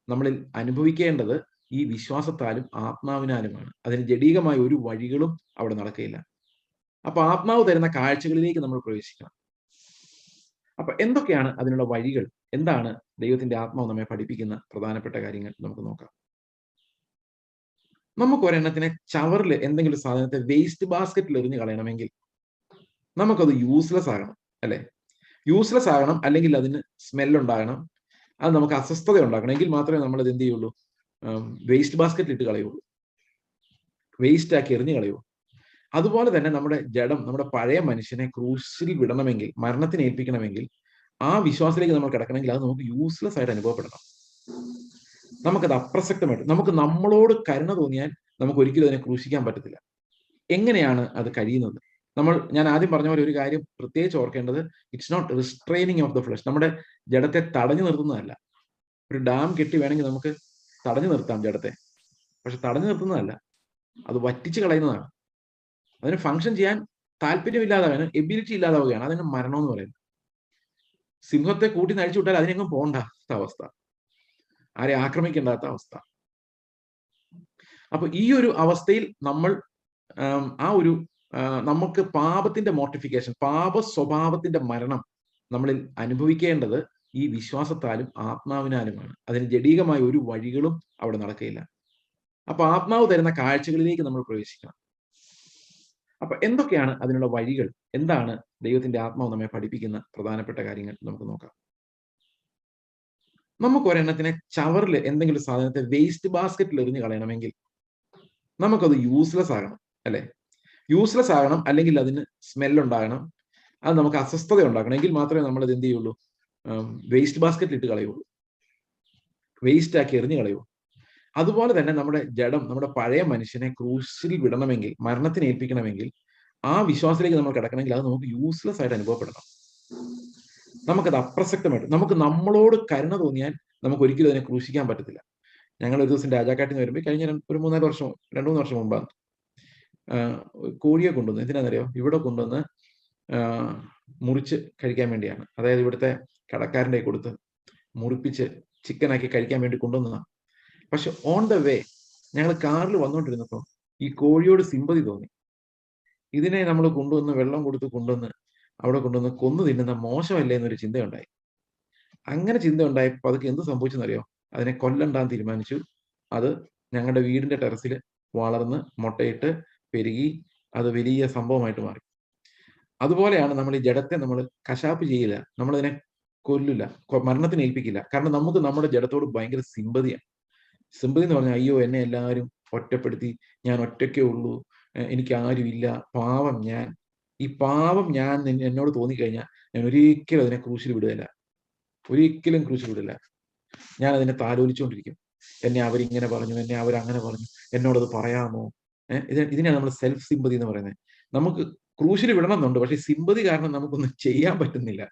നമ്മളിൽ അനുഭവിക്കേണ്ടത് ഈ വിശ്വാസത്താലും ആത്മാവിനാലുമാണ്. അതിന് ജഡീകമായ ഒരു വഴികളും അവിടെ നടക്കുകയില്ല. അപ്പൊ ആത്മാവ് തരുന്ന കാഴ്ചകളിലേക്ക് നമ്മൾ പ്രവേശിക്കണം. അപ്പൊ എന്തൊക്കെയാണ് അതിനുള്ള വഴികൾ? എന്താണ് ദൈവത്തിന്റെ ആത്മാവ് നമ്മെ പഠിപ്പിക്കുന്ന പ്രധാനപ്പെട്ട കാര്യങ്ങൾ നമുക്ക് നോക്കാം. നമുക്ക് ഒരെണ്ണത്തിനെ ചവറിൽ എന്തെങ്കിലും സാധനത്തെ വേസ്റ്റ് ബാസ്ക്കറ്റിൽ എറിഞ്ഞു കളയണമെങ്കിൽ നമുക്കത് യൂസ്ലെസ് ആകണം അല്ലെ? യൂസ്ലെസ് ആകണം അല്ലെങ്കിൽ അതിന് സ്മെൽ ഉണ്ടാകണം. അത് നമുക്ക് അസ്വസ്ഥത ഉണ്ടാക്കണം എങ്കിൽ മാത്രമേ നമ്മൾ ഇത് എന്ത് ചെയ്യുള്ളൂ? വേസ്റ്റ് ബാസ്ക്കറ്റിൽ ഇട്ട് കളയുള്ളൂ. വേസ്റ്റ് ആക്കി എറിഞ്ഞു കളയൂ അതുപോലെ തന്നെ നമ്മുടെ ജഡം നമ്മുടെ പഴയ മനുഷ്യനെ ക്രൂശിൽ വിടണമെങ്കിൽ മരണത്തിന് ഏൽപ്പിക്കണമെങ്കിൽ ആ വിശ്വാസത്തിലേക്ക് നമ്മൾ കിടക്കണമെങ്കിൽ അത് നമുക്ക് യൂസ്ലെസ് ആയിട്ട് അനുഭവപ്പെടണം. നമുക്കത് അപ്രസക്തമായിട്ട് നമുക്ക് നമ്മളോട് കരുണ തോന്നിയാൽ നമുക്ക് ഒരിക്കലും അതിനെ ക്രൂശിക്കാൻ പറ്റത്തില്ല. എങ്ങനെയാണ് അത് കഴിയുന്നത്? നമ്മൾ ഞാൻ ആദ്യം പറഞ്ഞ പോലെ ഒരു കാര്യം പ്രത്യേകിച്ച് ഓർക്കേണ്ടത് it's not restraining of the flesh നമ്മുടെ ജഡത്തെ തടഞ്ഞു നിർത്തുന്നതല്ല. ഒരു ഡാം കെട്ടി വേണമെങ്കിൽ നമുക്ക് തടഞ്ഞു നിർത്താം ജഡത്തെ. പക്ഷെ തടഞ്ഞു നിർത്തുന്നതല്ല. അത് വറ്റിച്ച് കളയുന്നതാണ്. അതിന് ഫങ്ഷൻ ചെയ്യാൻ താല്പര്യമില്ലാതാവാണ് എബിലിറ്റി ഇല്ലാതാവുകയാണ്. അതിന് മരണം എന്ന് പറയുന്നത്. സിംഹത്തെ കൂട്ടി നഴിച്ചു വിട്ടാൽ അതിനെങ്ങും പോകണ്ടാത്ത അവസ്ഥ. ആരെ ആക്രമിക്കേണ്ടാത്ത അവസ്ഥ. അപ്പൊ ഈ ഒരു അവസ്ഥയിൽ നമ്മൾ ആ ഒരു നമുക്ക് പാപത്തിന്റെ മോട്ടിഫിക്കേഷൻ പാപ സ്വഭാവത്തിന്റെ മരണം നമ്മളിൽ അനുഭവിക്കേണ്ടത് ഈ വിശ്വാസത്താലും ആത്മാവിനാലുമാണ്. അതിന് ജഡീകമായ ഒരു വഴികളും അവിടെ നടക്കുകയില്ല. അപ്പൊ ആത്മാവ് തരുന്ന കാഴ്ചകളിലേക്ക് നമ്മൾ പ്രവേശിക്കണം. അപ്പൊ എന്തൊക്കെയാണ് അതിനുള്ള വഴികൾ? എന്താണ് ദൈവത്തിന്റെ ആത്മാവ് നമ്മെ പഠിപ്പിക്കുന്ന പ്രധാനപ്പെട്ട കാര്യങ്ങൾ നമുക്ക് നോക്കാം. നമുക്ക് ഒരെണ്ണത്തിനെ ചവറിൽ എന്തെങ്കിലും സാധനത്തെ വേസ്റ്റ് ബാസ്ക്കറ്റിൽ എറിഞ്ഞു കളയണമെങ്കിൽ നമുക്കത് യൂസ്ലെസ് ആകണം അല്ലെ? യൂസ്ലെസ് ആകണം അല്ലെങ്കിൽ അതിന് സ്മെൽ ഉണ്ടാകണം. അത് നമുക്ക് അസ്വസ്ഥത ഉണ്ടാക്കണം. എങ്കിൽ മാത്രമേ നമ്മൾ ഇത് എന്ത് ചെയ്യുള്ളൂ? വേസ്റ്റ് ബാസ്ക്കറ്റിൽ ഇട്ട് കളയുള്ളൂ. വേസ്റ്റ് ആക്കി എറിഞ്ഞു കളയുള്ളൂ. അതുപോലെ തന്നെ നമ്മുടെ ജഡം നമ്മുടെ പഴയ മനുഷ്യനെ ക്രൂസിൽ വിടണമെങ്കിൽ മരണത്തിന് ഏൽപ്പിക്കണമെങ്കിൽ ആ വിശ്വാസത്തിലേക്ക് നമ്മൾ കിടക്കണമെങ്കിൽ അത് നമുക്ക് യൂസ്ലെസ് ആയിട്ട് അനുഭവപ്പെടണം. നമുക്കത് അപ്രസക്തമായിട്ട് നമുക്ക് നമ്മളോട് കരുണ തോന്നിയാൽ നമുക്ക് ഒരിക്കലും അതിനെ ക്രൂശിക്കാൻ പറ്റത്തില്ല. ഞങ്ങൾ ഒരു ദിവസം രാജാക്കാട്ടിൽ നിന്ന് വരുമ്പോൾ കഴിഞ്ഞ ഒരു മൂന്നാൽ വർഷം രണ്ടു മൂന്ന് വർഷം മുമ്പാണ്. കോഴിയെ കൊണ്ടുവന്ന് എന്തിനാണെന്നറിയോ ഇവിടെ കൊണ്ടുവന്ന് മുറിച്ച് കഴിക്കാൻ വേണ്ടിയാണ്. അതായത് ഇവിടുത്തെ കടക്കാരന്റെ കൊടുത്ത് മുറിപ്പിച്ച് ചിക്കനാക്കി കഴിക്കാൻ വേണ്ടി കൊണ്ടുവന്നതാണ് പക്ഷെ ഓൺ ദ വേ ഞങ്ങൾ കാറിൽ വന്നുകൊണ്ടിരുന്നപ്പോൾ ഈ കോഴിയോട് സിമ്പതി തോന്നി. ഇതിനെ നമ്മൾ കൊണ്ടുവന്ന് വെള്ളം കൊടുത്ത് കൊണ്ടുവന്ന് അവിടെ കൊണ്ടുവന്ന് കൊന്നു തിന്നുന്ന മോശമല്ലേ എന്നൊരു ചിന്തയുണ്ടായി. അങ്ങനെ ചിന്ത ഉണ്ടായപ്പോൾ അതൊക്കെ എന്ത് സംഭവിച്ചെന്നറിയോ? അതിനെ കൊല്ലണ്ടാൻ തീരുമാനിച്ചു. അത് ഞങ്ങളുടെ വീടിന്റെ ടെറസിൽ വളർന്ന് മുട്ടയിട്ട് പെരുകി അത് വലിയ സംഭവമായിട്ട് മാറി. അതുപോലെയാണ് നമ്മൾ ഈ ജഡത്തെ നമ്മൾ കശാപ്പ് ചെയ്യില്ല നമ്മളതിനെ കൊല്ലില്ല മരണത്തിന് ഏൽപ്പിക്കില്ല. കാരണം നമുക്ക് നമ്മുടെ ജഡത്തോട് ഭയങ്കര സിമ്പതിയാണ് സിമ്പതി എന്ന് പറഞ്ഞാൽ അയ്യോ എന്നെ എല്ലാവരും ഒറ്റപ്പെടുത്തി ഞാൻ ഒറ്റയ്ക്കേ ഉള്ളൂ എനിക്ക് ആരുമില്ല പാവം ഞാൻ. ഈ പാവം ഞാൻ എന്നോട് തോന്നിക്കഴിഞ്ഞാൽ ഞാൻ ഒരിക്കലും അതിനെ ക്രൂശിൽ വിടുകയില്ല. ഒരിക്കലും ക്രൂശിൽ വിടില്ല ഞാൻ അതിനെ താലോലിച്ചുകൊണ്ടിരിക്കും. എന്നെ അവരിങ്ങനെ പറഞ്ഞു എന്നെ അവരങ്ങനെ പറഞ്ഞു എന്നോടത് പറയാമോ? ഏഹ് ഇത് ഇതിനാണ് നമ്മൾ സെൽഫ് സിമ്പതി എന്ന് പറയുന്നത്. നമുക്ക് ക്രൂശിൽ വിടണം എന്നുണ്ട് പക്ഷെ സിമ്പതി കാരണം നമുക്കൊന്നും ചെയ്യാൻ പറ്റുന്നില്ല.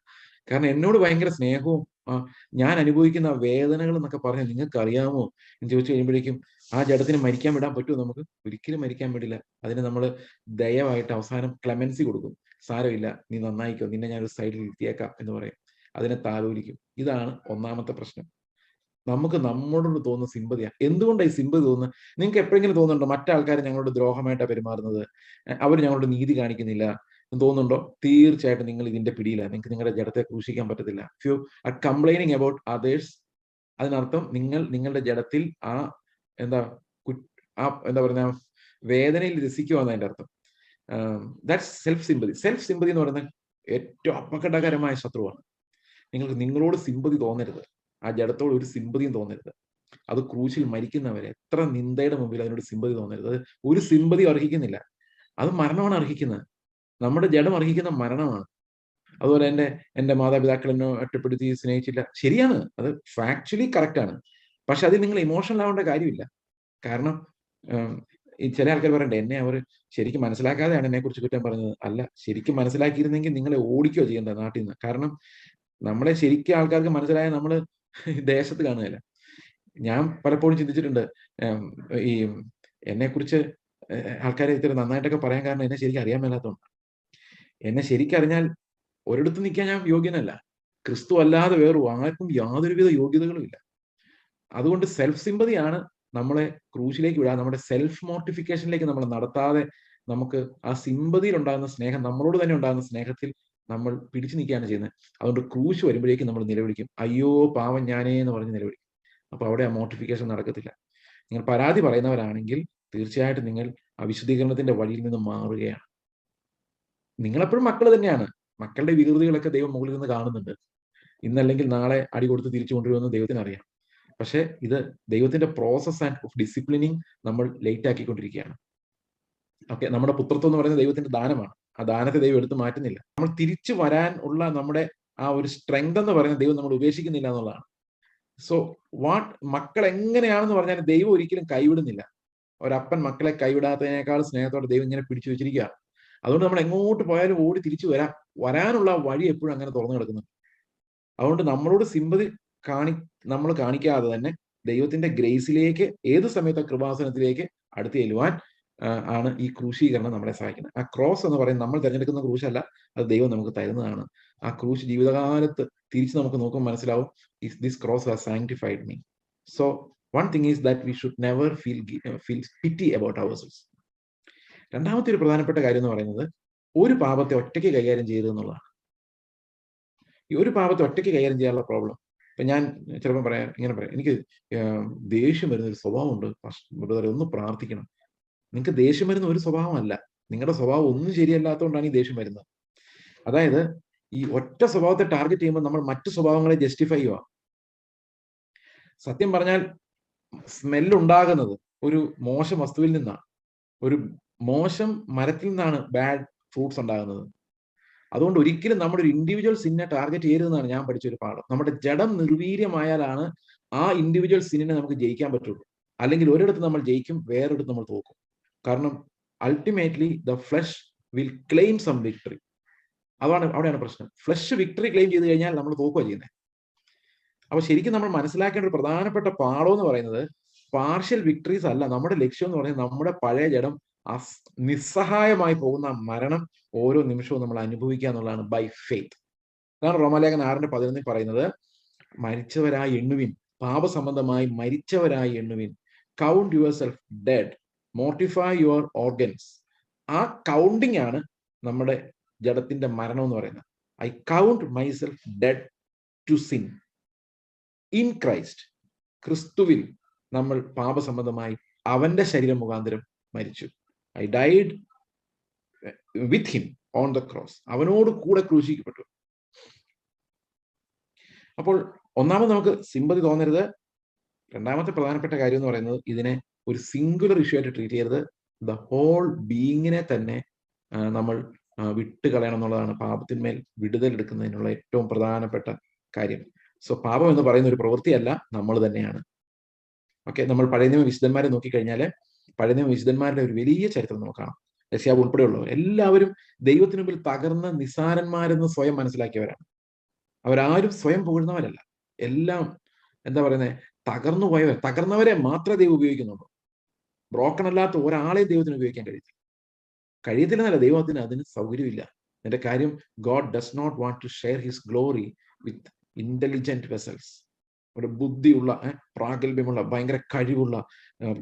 കാരണം എന്നോട് ഭയങ്കര സ്നേഹവും ഞാൻ അനുഭവിക്കുന്ന വേദനകൾ എന്നൊക്കെ പറഞ്ഞാൽ നിങ്ങൾക്ക് അറിയാമോ എന്ന് ചോദിച്ചു കഴിയുമ്പോഴേക്കും ആ ജഡത്തിന് മരിക്കാൻ വിടാൻ പറ്റുമോ? നമുക്ക് ഒരിക്കലും മരിക്കാൻ പറ്റില്ല അതിന് നമ്മൾ ദയവായിട്ട് അവസാനം ക്ലെമൻസി കൊടുക്കും. സാരമില്ല നീ നന്നായിക്കോ. നിന്നെ ഞാൻ ഒരു സൈഡിൽ ഇരുത്തിയേക്കാം എന്ന് പറയും. അതിനെ താലോലിക്കും. ഇതാണ് ഒന്നാമത്തെ പ്രശ്നം. നമുക്ക് നമ്മളോട് തോന്നുന്ന സിമ്പതിയാണ് എന്തുകൊണ്ടാണ് ഈ സിമ്പതി തോന്നുന്നത് നിങ്ങൾക്ക് എപ്പോഴെങ്കിലും തോന്നുന്നുണ്ടോ മറ്റാൾക്കാർ ഞങ്ങളോട് ദ്രോഹമായിട്ടാണ് പെരുമാറുന്നത്? അവർ ഞങ്ങളോട് നീതി കാണിക്കുന്നില്ല തോന്നുന്നുണ്ടോ? തീർച്ചയായിട്ടും നിങ്ങൾ ഇതിന്റെ പിടിയില്ല നിങ്ങൾക്ക് നിങ്ങളുടെ ജഡത്തെ ക്രൂശിക്കാൻ പറ്റത്തില്ല. If you are complaining about others അതിനർത്ഥം നിങ്ങൾ നിങ്ങളുടെ ജഡത്തിൽ ആ എന്താ ആ എന്താ പറയുക വേദനയിൽ രസിക്കുക എന്നതിന്റെ അർത്ഥം. That's self sympathy self sympathy എന്ന് പറയുന്നത് ഏറ്റവും അപകടകരമായ ശത്രുവാണ്. നിങ്ങൾക്ക് നിങ്ങളോട് സിമ്പതി തോന്നരുത്. ആ ജഡത്തോട് ഒരു സിമ്പതിയും തോന്നരുത്. അത് ക്രൂശിൽ മരിക്കുന്നവരെ എത്ര നിന്ദയുടെ മുമ്പിൽ അതിനോട് സിമ്പതി തോന്നരുത്. അത് ഒരു സിമ്പതി അർഹിക്കുന്നില്ല. അത് മരണമാണ് അർഹിക്കുന്നത്. നമ്മുടെ ജഡം അർഹിക്കുന്ന മരണമാണ്. അതുപോലെ എന്റെ എന്റെ മാതാപിതാക്കൾ എന്നെ ഒറ്റപ്പെടുത്തി സ്നേഹിച്ചില്ല. ശരിയാണ്. അത് ഫാക്ച്വലി കറക്റ്റാണ് പക്ഷെ അതിൽ നിങ്ങൾ ഇമോഷണൽ ആവേണ്ട കാര്യമില്ല. കാരണം ഈ ചില ആൾക്കാർ പറയണ്ടേ എന്നെ അവർ ശരിക്കും മനസ്സിലാക്കാതെയാണ് എന്നെ കുറിച്ച് കുറ്റം പറഞ്ഞത്. അല്ല ശരിക്കും മനസ്സിലാക്കിയിരുന്നെങ്കിൽ നിങ്ങളെ ഓടിക്കുകയോ ചെയ്യേണ്ട നാട്ടിൽ നിന്ന്. കാരണം നമ്മളെ ശരിക്കും ആൾക്കാർക്ക് മനസ്സിലായ നമ്മൾ ദേശത്ത് കാണുകയില്ല. ഞാൻ പലപ്പോഴും ചിന്തിച്ചിട്ടുണ്ട് ഈ എന്നെ കുറിച്ച് ആൾക്കാരെ ഇത്ര നന്നായിട്ടൊക്കെ പറയാൻ കാരണം എന്നെ ശരിക്കും അറിയാൻ മേലാത്തതുകൊണ്ട് എന്നെ ശരിക്കറിഞ്ഞാൽ ഒരിടത്ത് നിൽക്കാൻ ഞാൻ യോഗ്യനല്ല. ക്രിസ്തു അല്ലാതെ വേറു ആർക്കും യാതൊരുവിധ യോഗ്യതകളും ഇല്ല. അതുകൊണ്ട് സെൽഫ് സിമ്പതിയാണ് നമ്മളെ ക്രൂശിലേക്ക് വിടാൻ നമ്മുടെ സെൽഫ് മോട്ടിഫിക്കേഷനിലേക്ക് നമ്മൾ നടത്താതെ നമുക്ക് ആ സിമ്പതിയിൽ ഉണ്ടാകുന്ന സ്നേഹം നമ്മളോട് തന്നെ ഉണ്ടാകുന്ന സ്നേഹത്തിൽ നമ്മൾ പിടിച്ചു നിൽക്കുകയാണ് ചെയ്യുന്നത്. അതുകൊണ്ട് ക്രൂശ് വരുമ്പോഴേക്കും നമ്മൾ നിലവിളിക്കും. അയ്യോ പാവം ഞാനേ എന്ന് പറഞ്ഞ് നിലവിളിക്കും. അപ്പോൾ അവിടെ ആ മോട്ടിഫിക്കേഷൻ നടക്കത്തില്ല. നിങ്ങൾ പരാതി പറയുന്നവരാണെങ്കിൽ തീർച്ചയായിട്ടും നിങ്ങൾ ആ വിശുദ്ധീകരണത്തിന്റെ വഴിയിൽ നിന്ന് മാറുകയാണ്. നിങ്ങളെപ്പോഴും മക്കൾ തന്നെയാണ്. മക്കളുടെ വികൃതികളൊക്കെ ദൈവം മുകളിൽ നിന്ന് കാണുന്നുണ്ട്. ഇന്നല്ലെങ്കിൽ നാളെ അടി കൊടുത്ത് തിരിച്ചു കൊണ്ടുവരുമെന്ന് ദൈവത്തിന് അറിയാം. പക്ഷെ ഇത് ദൈവത്തിന്റെ പ്രോസസ് ആൻഡ് ഓഫ് ഡിസിപ്ലിനിങ് നമ്മൾ ലേറ്റ് ആക്കിക്കൊണ്ടിരിക്കുകയാണ്. ഓക്കെ നമ്മുടെ പുത്രത്വം എന്ന് പറയുന്നത് ദൈവത്തിന്റെ ദാനമാണ്. ആ ദാനത്തെ ദൈവം എടുത്തു മാറ്റുന്നില്ല. നമ്മൾ തിരിച്ചു വരാൻ ഉള്ള നമ്മുടെ ആ ഒരു സ്ട്രെങ്ത് എന്ന് പറയുന്ന ദൈവം നമ്മൾ ഉപേക്ഷിക്കുന്നില്ല എന്നുള്ളതാണ്. സോ വാട്ട് മക്കൾ എങ്ങനെയാണെന്ന് പറഞ്ഞാൽ ദൈവം ഒരിക്കലും കൈവിടുന്നില്ല. ഒരപ്പൻ മക്കളെ കൈവിടാത്തതിനേക്കാൾ സ്നേഹത്തോടെ ദൈവം ഇങ്ങനെ പിടിച്ചു വെച്ചിരിക്കുകയാണ് അതുകൊണ്ട് നമ്മൾ എങ്ങോട്ട് പോയാലും ഓടി തിരിച്ചു വരാം. വരാനുള്ള വഴി എപ്പോഴും അങ്ങനെ തുറന്നു കിടക്കുന്നു അതുകൊണ്ട് നമ്മളോട് സിമ്പതി കാണി നമ്മൾ കാണിക്കാതെ തന്നെ ദൈവത്തിന്റെ ഗ്രേസിലേക്ക് ഏത് സമയത്ത് കൃപാസനത്തിലേക്ക് അടുത്ത് ചെല്ലുവാൻ ആണ് ഈ ക്രൂശീകരണം നമ്മളെ സഹായിക്കുന്നത്. ആ ക്രോസ് എന്ന് പറയുന്നത് നമ്മൾ തിരഞ്ഞെടുക്കുന്ന ക്രൂശല്ല അത് ദൈവം നമുക്ക് തരുന്നതാണ്. ആ ക്രൂശ് ജീവിതകാലത്ത് തിരിച്ച് നമുക്ക് നോക്കുമ്പോൾ മനസ്സിലാവും is this cross has sanctified me so one thing is that we should never feel feel pity about our selves രണ്ടാമത്തെ ഒരു പ്രധാനപ്പെട്ട കാര്യം എന്ന് പറയുന്നത് ഒരു പാപത്തെ ഒറ്റയ്ക്ക് കൈകാര്യം ചെയ്യരുത് എന്നുള്ളതാണ്. ഈ ഒരു പാപത്തെ ഒറ്റയ്ക്ക് കൈകാര്യം ചെയ്യാനുള്ള പ്രോബ്ലം ഇപ്പൊ ഞാൻ ചിലപ്പോൾ പറയാം ഇങ്ങനെ പറയാം എനിക്ക് ദേഷ്യം വരുന്ന ഒരു സ്വഭാവമുണ്ട്. ഒന്ന് പ്രാർത്ഥിക്കണം. നിങ്ങൾക്ക് ദേഷ്യം വരുന്ന ഒരു സ്വഭാവമല്ല. നിങ്ങളുടെ സ്വഭാവം ഒന്നും ശരിയല്ലാത്തതുകൊണ്ടാണ് ഈ ദേഷ്യം വരുന്നത്. അതായത് ഈ ഒറ്റ സ്വഭാവത്തെ ടാർഗറ്റ് ചെയ്യുമ്പോൾ നമ്മൾ മറ്റു സ്വഭാവങ്ങളെ ജസ്റ്റിഫൈ ചെയ്യുക സത്യം പറഞ്ഞാൽ സ്മെല്ല് ഉണ്ടാകുന്നത് ഒരു മോശം വസ്തുവിൽ നിന്നാണ്. ഒരു മോശം മരത്തിൽ നിന്നാണ് ബാഡ് ഫ്രൂട്ട്സ് ഉണ്ടാകുന്നത്. അതുകൊണ്ട് ഒരിക്കലും നമ്മുടെ ഒരു ഇൻഡിവിജ്വൽ സിന്നെ ടാർഗറ്റ് ചെയ്യരുതെന്നാണ് ഞാൻ പഠിച്ച ഒരു പാഠം. നമ്മുടെ ജഡം നിർവീര്യമായാലാണ് ആ ഇൻഡിവിജ്വൽ സിന്നിനെ നമുക്ക് ജയിക്കാൻ പറ്റുള്ളൂ. അല്ലെങ്കിൽ ഒരിടത്ത് നമ്മൾ ജയിക്കും വേറൊരിടത്ത് നമ്മൾ തോക്കും. കാരണം ultimately the flesh will claim some victory അതാണ് അവിടെയാണ് പ്രശ്നം. ഫ്ലഷ് വിക്ടറി ക്ലെയിം ചെയ്ത് കഴിഞ്ഞാൽ നമ്മൾ തോക്കുക ചെയ്യുന്നത് അപ്പൊ ശരിക്കും നമ്മൾ മനസ്സിലാക്കേണ്ട ഒരു പ്രധാനപ്പെട്ട പാഠം എന്ന് പറയുന്നത് പാർഷ്യൽ വിക്ടറീസ് അല്ല. നമ്മുടെ ലക്ഷ്യം എന്ന് പറയുന്നത് നമ്മുടെ പഴയ ജഡം നിസ്സഹായമായി പോകുന്ന മരണം ഓരോ നിമിഷവും നമ്മൾ അനുഭവിക്കുക എന്നുള്ളതാണ് ബൈ ഫെയ്ത്ത് അതാണ് റോമാലേഖൻ ആറിന്റെ പതിനൊന്നിൽ പറയുന്നത് മരിച്ചവരായി എണ്ണുവിൻ പാപസംബന്ധമായി മരിച്ചവരായി എണ്ണുവിൻ count your self dead mortify your organs ആ കൗണ്ടിങ് ആണ് നമ്മുടെ ജഡത്തിന്റെ മരണം എന്ന് പറയുന്നത്. I count myself dead to sin in Christ ക്രിസ്തുവിൽ നമ്മൾ പാപസംബന്ധമായി അവന്റെ ശരീരം മുഖാന്തരം മരിച്ചു. I died with him on the cross അവനോട് കൂടെ ക്രൂശിക്കപ്പെട്ടു. അപ്പോൾ ഒന്നാമത് നമുക്ക് സിമ്പതി തോന്നരുത്. രണ്ടാമത്തെ പ്രധാനപ്പെട്ട കാര്യം എന്ന് പറയുന്നത് ഇതിനെ ഒരു സിംഗുലർ ഇഷ്യൂ ആയിട്ട് ട്രീറ്റ് ചെയ്യരുത്. ദ ഹോൾ ബീയിങ്ങിനെ തന്നെ നമ്മൾ വിട്ടുകളയണം എന്നുള്ളതാണ് പാപത്തിന്മേൽ വിടുതൽ എടുക്കുന്നതിനുള്ള ഏറ്റവും പ്രധാനപ്പെട്ട കാര്യം. സോ പാപം എന്ന് പറയുന്ന ഒരു പ്രവൃത്തിയല്ല നമ്മൾ തന്നെയാണ്. ഓക്കെ നമ്മൾ പഴയ നിയമ വിശുദ്ധന്മാരെ നോക്കിക്കഴിഞ്ഞാൽ പഴയ നിയമ വിശുദ്ധന്മാരുടെ ഒരു വലിയ ചരിത്രം നമുക്ക് കാണാം. രസ്യാബ് ഉൾപ്പെടെയുള്ളവർ. എല്ലാവരും ദൈവത്തിന് മുമ്പിൽ തകർന്ന നിസാരന്മാരെന്ന് സ്വയം മനസ്സിലാക്കിയവരാണ്. അവരാരും സ്വയം പോകുന്നവരല്ല എല്ലാം എന്താ പറയുന്നത് തകർന്നു പോയവർ തകർന്നവരെ മാത്രമേ ദൈവം ഉപയോഗിക്കുന്നുള്ളൂ. ബ്രോക്കൺ അല്ലാത്ത ഒരാളെ ദൈവത്തിന് ഉപയോഗിക്കാൻ കഴിയത്തില്ല കഴിയത്തില്ലെന്നല്ല ദൈവത്തിന് അതിന് സൗകര്യമില്ല. എന്റെ കാര്യം God does not want to share his glory with intelligent vessels ഒരു ബുദ്ധിയുള്ള പ്രാഗൽഭ്യമുള്ള ഭയങ്കര കഴിവുള്ള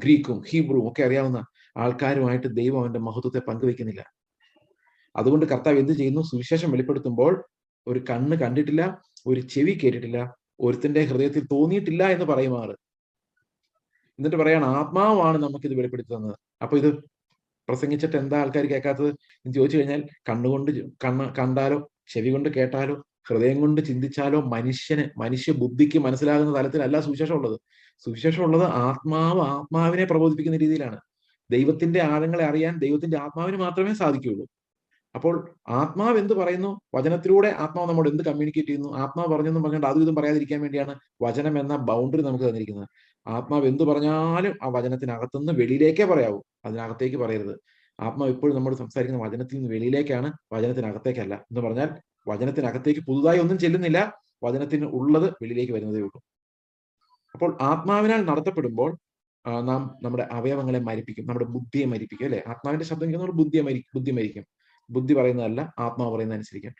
ഗ്രീക്കും ഹീബ്രുവും ഒക്കെ അറിയാവുന്ന ആൾക്കാരുമായിട്ട് ദൈവം അവന്റെ മഹത്വത്തെ പങ്കുവെക്കുന്നില്ല അതുകൊണ്ട് കർത്താവ് എന്ത് ചെയ്യുന്നു? സുവിശേഷം വെളിപ്പെടുത്തുമ്പോൾ ഒരു കണ്ണ് കണ്ടിട്ടില്ല ഒരു ചെവി കേട്ടിട്ടില്ല ഒരുത്തിന്റെ ഹൃദയത്തിൽ തോന്നിയിട്ടില്ല എന്ന് പറയുമാറ്. എന്നിട്ട് പറയാണ് ആത്മാവാണ് നമുക്ക് ഇത് വെളിപ്പെടുത്തി തന്നത്. അപ്പൊ ഇത് പ്രസംഗിച്ചിട്ട് എന്താ ആൾക്കാർ കേൾക്കാത്തത് എന്ന് ചോദിച്ചു കഴിഞ്ഞാൽ കണ്ണുകൊണ്ട് കണ്ണ് കണ്ടാലോ ചെവി കൊണ്ട് കേട്ടാലോ ഹൃദയം കൊണ്ട് ചിന്തിച്ചാലോ മനുഷ്യന് മനുഷ്യ ബുദ്ധിക്ക് മനസ്സിലാകുന്ന തലത്തിലല്ല സുവിശേഷം ഉള്ളത്. സുവിശേഷം ഉള്ളത് ആത്മാവ് ആത്മാവിനെ പ്രബോധിപ്പിക്കുന്ന രീതിയിലാണ്. ദൈവത്തിന്റെ ആഴങ്ങളെ അറിയാൻ ദൈവത്തിന്റെ ആത്മാവിന് മാത്രമേ സാധിക്കുകയുള്ളൂ. അപ്പോൾ ആത്മാവ് എന്ത് പറയുന്നു? വചനത്തിലൂടെ ആത്മാവ് നമ്മോട് എന്ത് കമ്മ്യൂണിക്കേറ്റ് ചെയ്യുന്നു? ആത്മാവ് പറഞ്ഞെന്നും പറഞ്ഞുകൊണ്ട് അതും ഇതും പറയാതിരിക്കാൻ വേണ്ടിയാണ് വചനം എന്ന ബൗണ്ടറി നമുക്ക് തന്നിരിക്കുന്നത്. ആത്മാവ് എന്ത് പറഞ്ഞാലും ആ വചനത്തിനകത്തുനിന്ന് വെളിയിലേക്കേ പറയാവൂ. അതിനകത്തേക്ക് പറയരുത്. ആത്മാവ് ഇപ്പോഴും നമ്മൾ സംസാരിക്കുന്ന വചനത്തിൽ നിന്ന് വെളിയിലേക്കാണ് വചനത്തിനകത്തേക്കല്ല. എന്ന് പറഞ്ഞാൽ വചനത്തിനകത്തേക്ക് പുതുതായി ഒന്നും ചെല്ലുന്നില്ല. വചനത്തിന് ഉള്ളത് വെളിയിലേക്ക് വരുന്നതേ ഉള്ളൂ. അപ്പോൾ ആത്മാവിനാൽ നടത്തപ്പെടുമ്പോൾ നാം നമ്മുടെ അവയവങ്ങളെ മരിപ്പിക്കും. നമ്മുടെ ബുദ്ധിയെ മരിപ്പിക്കും അല്ലെ? ആത്മാവിന്റെ ശബ്ദം കേൾക്കുന്ന ബുദ്ധിയെ മരി ബുദ്ധി മരിക്കും. ബുദ്ധി പറയുന്നതല്ല ആത്മാവ് പറയുന്നത് അനുസരിക്കാൻ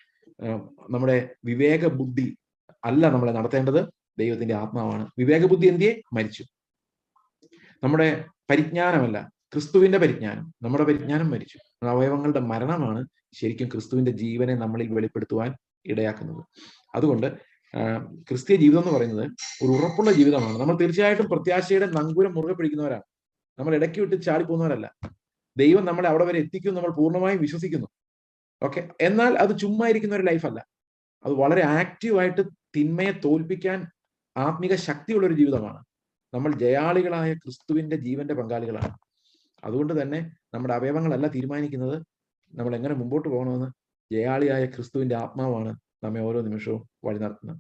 നമ്മുടെ വിവേക ബുദ്ധി അല്ല നമ്മളെ നടത്തേണ്ടത് ദൈവത്തിന്റെ ആത്മാവാണ്. വിവേക ബുദ്ധി എന്തിയെ? മരിച്ചു. നമ്മുടെ പരിജ്ഞാനമല്ല ക്രിസ്തുവിന്റെ പരിജ്ഞാനം. നമ്മുടെ പരിജ്ഞാനം മരിച്ചു. അവയവങ്ങളുടെ മരണമാണ് ശരിക്കും ക്രിസ്തുവിന്റെ ജീവനെ നമ്മളിൽ വെളിപ്പെടുത്തുവാൻ ഇടയാക്കുന്നത്. അതുകൊണ്ട് ക്രിസ്തീയ ജീവിതം എന്ന് പറയുന്നത് ഒരു ഉറപ്പുള്ള ജീവിതമാണ്. നമ്മൾ തീർച്ചയായിട്ടും പ്രത്യാശയുടെ നങ്കൂരം മുറുകെ പിടിക്കുന്നവരാണ്. നമ്മൾ ഇടയ്ക്ക് വിട്ട് ചാടിപ്പോകുന്നവരല്ല. ദൈവം നമ്മളെ അവിടെ വരെ എത്തിക്കും നമ്മൾ പൂർണമായും വിശ്വസിക്കുന്നു. ഓക്കെ? എന്നാൽ അത് ചുമ്മാ ഇരിക്കുന്ന ഒരു ലൈഫല്ല അത് വളരെ ആക്റ്റീവായിട്ട് തിന്മയെ തോൽപ്പിക്കാൻ ആത്മീക ശക്തിയുള്ള ഒരു ജീവിതമാണ്. നമ്മൾ ജയാളികളായ ക്രിസ്തുവിന്റെ ജീവന്റെ പങ്കാളികളാണ്. അതുകൊണ്ട് തന്നെ നമ്മുടെ അവയവങ്ങളല്ല തീരുമാനിക്കുന്നത്. നമ്മൾ എങ്ങനെ മുമ്പോട്ട് പോകണമെന്ന് ജയാളിയായ ക്രിസ്തുവിന്റെ ആത്മാവാണ് നമ്മെ ഓരോ നിമിഷവും വഴി നടത്തുന്നത്.